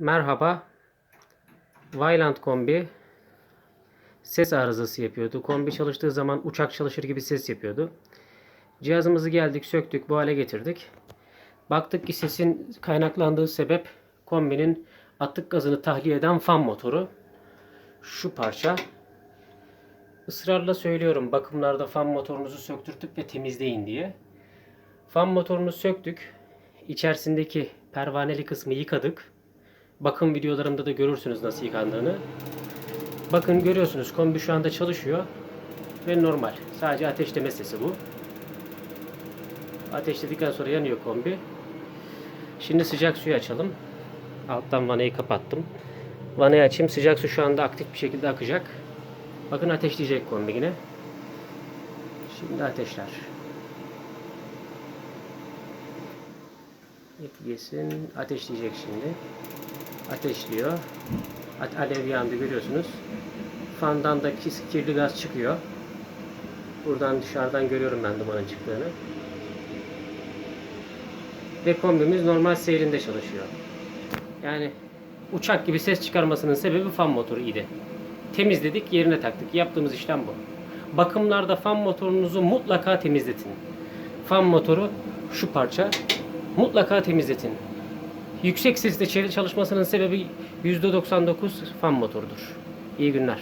Merhaba. Vailand kombi ses arızası yapıyordu. Kombi çalıştığı zaman uçak çalışır gibi ses yapıyordu. Cihazımızı geldik, söktük, bu hale getirdik. Baktık ki sesin kaynaklandığı sebep kombinin atık gazını tahliye eden fan motoru. Şu parça. Israrla söylüyorum bakımlarda fan motorunuzu söktürtüp ve temizleyin diye. Fan motorunu söktük. İçerisindeki pervaneli kısmı yıkadık. Bakım videolarımda da görürsünüz nasıl yıkandığını. Bakın görüyorsunuz kombi şu anda çalışıyor. Ve normal. Sadece ateşleme sesi bu. Ateşledikten sonra yanıyor kombi. Şimdi sıcak suyu açalım. Alttan vanayı kapattım. Vanayı açayım. Sıcak su şu anda aktif bir şekilde akacak. Bakın ateşleyecek kombi yine. Şimdi ateşler. Etkilesin. Ateşleyecek şimdi. Ateşliyor. At- Alev yandı görüyorsunuz. Fandan da kirli gaz çıkıyor. Buradan dışarıdan görüyorum ben dumanın çıktığını. Ve kombimiz normal seyrinde çalışıyor. Yani uçak gibi ses çıkarmasının sebebi fan motoru idi. Temizledik, yerine taktık. Yaptığımız işlem bu. Bakımlarda fan motorunuzu mutlaka temizletin. Fan motoru şu parça mutlaka temizletin. Yüksek sesle çalışmasının sebebi %99 fan motorudur. İyi günler.